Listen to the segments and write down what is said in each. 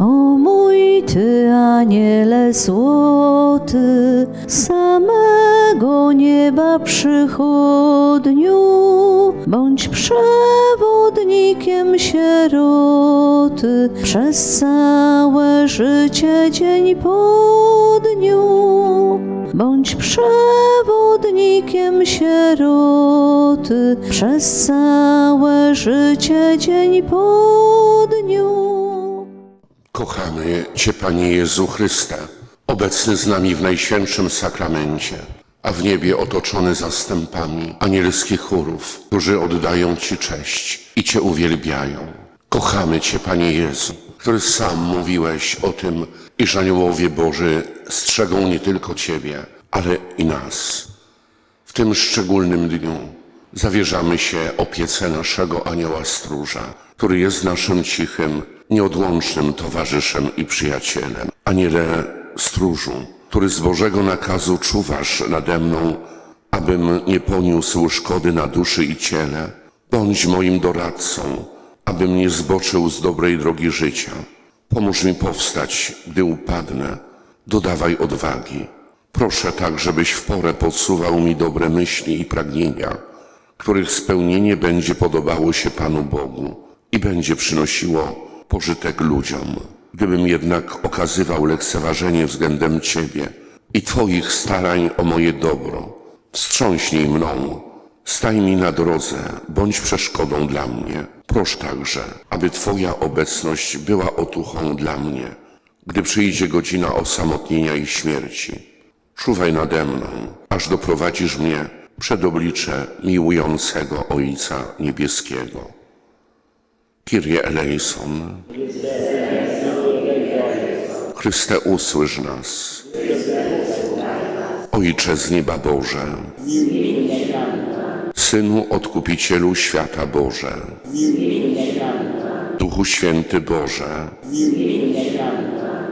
O mój ty aniele złoty, samego nieba przychodniu, bądź przewodnikiem sieroty przez całe życie dzień po dniu. Bądź przewodnikiem sieroty przez całe życie dzień po dniu. Kochamy Cię, Panie Jezu Chryste, obecny z nami w Najświętszym Sakramencie, a w niebie otoczony zastępami anielskich chórów, którzy oddają Ci cześć i Cię uwielbiają. Kochamy Cię, Panie Jezu, który sam mówiłeś o tym, iż aniołowie Boży strzegą nie tylko Ciebie, ale i nas. W tym szczególnym dniu zawierzamy się opiece naszego anioła stróża, który jest naszym cichym, nieodłącznym towarzyszem i przyjacielem. Aniele stróżu, który z Bożego nakazu czuwasz nade mną, abym nie poniósł szkody na duszy i ciele, bądź moim doradcą, abym nie zboczył z dobrej drogi życia. Pomóż mi powstać, gdy upadnę, dodawaj odwagi. Proszę tak, żebyś w porę podsuwał mi dobre myśli i pragnienia, których spełnienie będzie podobało się Panu Bogu i będzie przynosiło pożytek ludziom. Gdybym jednak okazywał lekceważenie względem Ciebie i Twoich starań o moje dobro, wstrząśnij mną, staj mi na drodze, bądź przeszkodą dla mnie. Proszę także, aby Twoja obecność była otuchą dla mnie, gdy przyjdzie godzina osamotnienia i śmierci. Czuwaj nade mną, aż doprowadzisz mnie przed oblicze miłującego Ojca Niebieskiego. Kyrie eleison. Chryste, usłysz nas. Ojcze z nieba Boże. Synu Odkupicielu świata Boże. Duchu Święty Boże.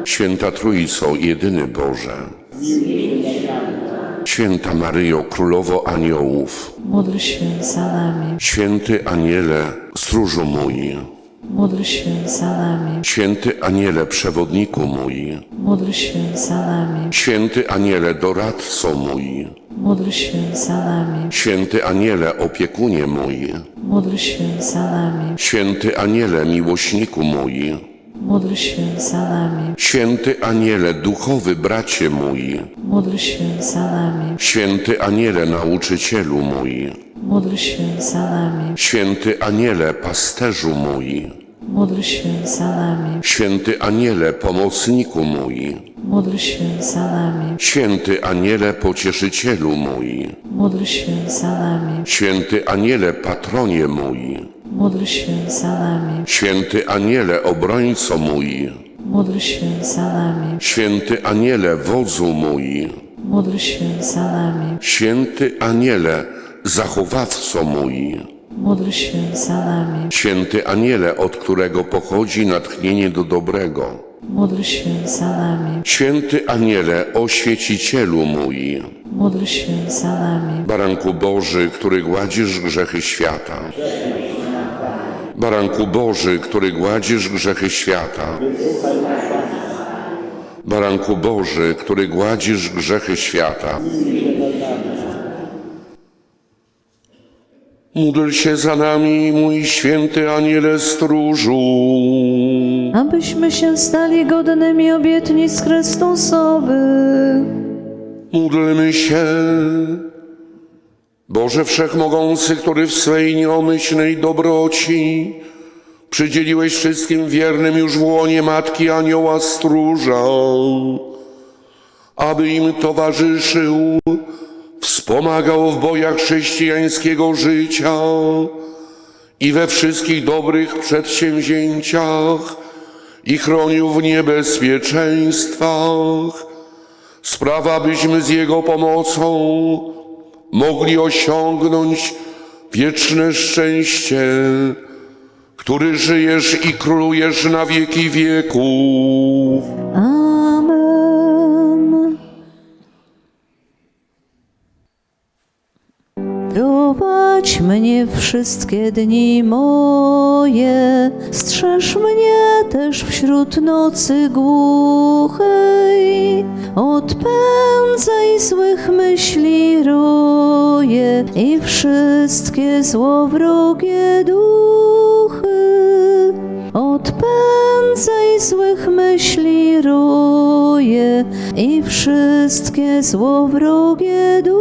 Święta Trójco, jedyny Boże. Święta Maryjo, Królowo Aniołów, Módl się za nami, Święty Aniele, stróżu mój, módl się za nami, Święty Aniele, przewodniku mój, módl się za nami, Święty Aniele, doradco mój, módl się za nami, Święty Aniele, opiekunie mój, módl się za nami, Święty Aniele, miłośniku mój, módl się za nami, Święty Aniele, duchowy bracie mój, módl się za nami, Święty Aniele, nauczycielu mój, módl się za nami, Święty Aniele, pasterzu mój, módl się za nami, Święty Aniele, pomocniku mój, módl się za nami, Święty Aniele, pocieszycielu mój, módl się za nami, Święty Aniele, patronie mój, módl się za nami, Święty Aniele, obrońco mój, módl się za nami, Święty Aniele, wodzu mój, módl się za nami, Święty Aniele, zachowawco mój, módl się za nami, Święty Aniele, od którego pochodzi natchnienie do dobrego, módl się za nami, Święty Aniele, oświecicielu mój, módl się za nami, Baranku Boży, który gładzisz grzechy świata. Baranku Boży, który gładzisz grzechy świata. Baranku Boży, który gładzisz grzechy świata. Módl się za nami, mój święty aniele stróżu. abyśmy się stali godnymi obietnic Chrystusowych. Módlmy się. Boże Wszechmogący, który w swej nieomyślnej dobroci przydzieliłeś wszystkim wiernym już w łonie Matki Anioła Stróża, aby im towarzyszył, wspomagał w bojach chrześcijańskiego życia i we wszystkich dobrych przedsięwzięciach i chronił w niebezpieczeństwach. Sprawa, byśmy z Jego pomocą mogli osiągnąć wieczne szczęście, który żyjesz i królujesz na wieki wieków. Amen. Prowadź mnie wszystkie dni moje, strzeż mnie też wśród nocy głuchej. Odpędzaj złych myśli roje i wszystkie złowrogie duchy. Odpędzaj złych myśli roje i wszystkie złowrogie duchy.